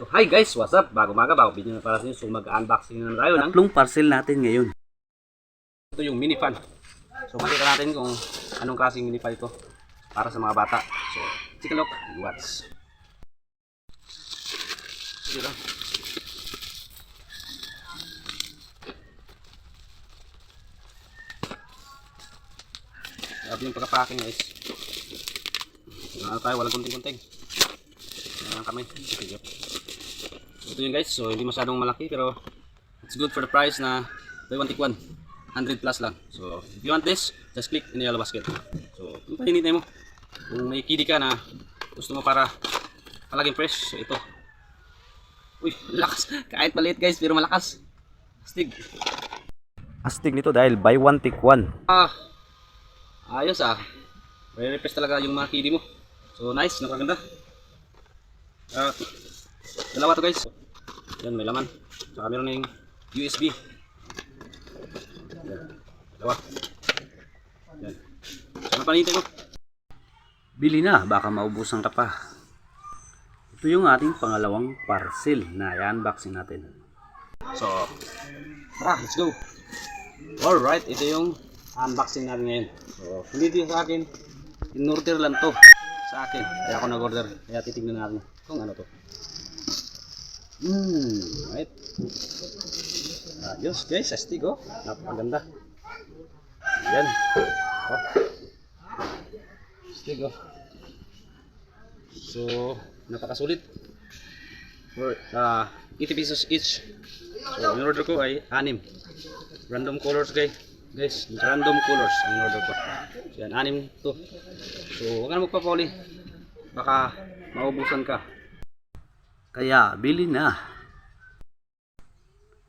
So hi guys, what's up? Bago maga, bago video na para sa inyo. So mag-unboxing na tayo ng Tatlong parcel natin ngayon. ito yung mini fan. So makita natin kung anong klaseng mini fan ito para sa mga bata. So take a look and watch. Lang. Grabe yung pagka-packing guys. Ano tayo, walang kunting-kunting. Ayan kami. Sige. Ito yun guys, so hindi masyadong malaki pero it's good for the price na buy one take one. 100 plus lang. So if you want this, just click in the yellow basket. So kung pahinintay mo, kung may kidi ka na gusto mo para palaging fresh, so ito. Uy, lakas. Kahit maliit guys, pero malakas. Stig. Astig nito dahil buy one take one. Ah, ayos ah. Very refresh talaga yung mga kidi mo. So nice, napakaganda. Ah, dalawa to guys. Yan, may laman. Saka meron ng USB. Dalawa. Yan. Ano panintay mo? Bili na, baka maubusan ka pa. Ito yung ating pangalawang parcel na i-unboxing natin. So, tara, let's go. Alright, ito yung unboxing natin ngayon. So, hindi din sa akin, in-order lang to sa akin. Kaya ako nag-order. Kaya titignan natin kung ano to. Hmm, right. Ayos guys, astig oh. Napakaganda. Yan. Oh. Astig oh. So, napakasulit. For uh, 80 pesos each. So, ang order ko ay anim. Random colors guys. Guys, random colors ang order ko. So, yan, anim to. So, huwag ka na magpapuli. Baka maubusan ka. Kaya bili na.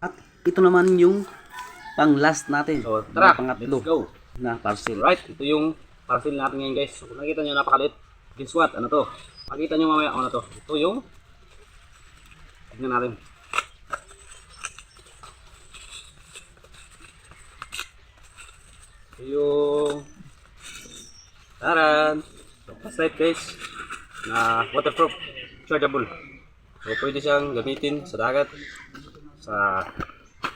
At ito naman yung pang last natin. So, tara, pangatlo let's go. na parcel. Right, ito yung parcel natin ngayon guys. So, kung nakita nyo napakalit, guess what? Ano to? Makita nyo mamaya ano to. Ito yung tignan natin. Ito yung Taran! So, flashlight guys na waterproof, chargeable. So, pwede siyang gamitin sa dagat, sa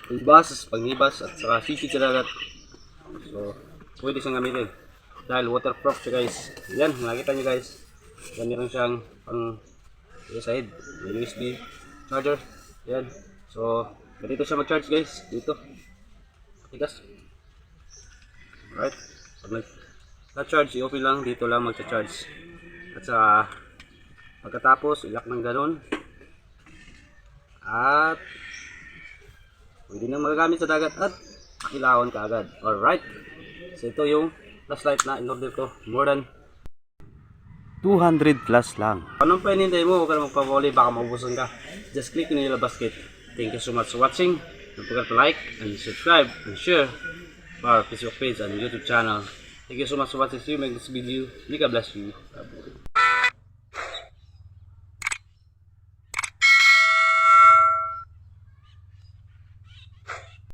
ibas, pangbas, at saka sisig sa dagat. So, pwede siyang gamitin. Dahil waterproof siya guys. Yan, nakita nyo guys. Yan meron siyang pang side, may USB charger. Yan. So, ganito siya mag-charge guys. Dito. Tigas. Alright. Pag na-charge, i-open lang. Dito lang mag-charge. At sa pagkatapos, ilak ng ganun. At pwede nang magagamit sa dagat at ilawan ka agad. Alright. So ito yung flashlight na in-order ko. More than 200 plus lang. Anong painintay mo? Huwag ka na magpapuli, baka maubusan ka. Just click in the basket. Thank you so much for watching. Don't forget to like and subscribe and share for our Facebook page and YouTube channel. Thank you so much for watching. See you in next video. May God bless you.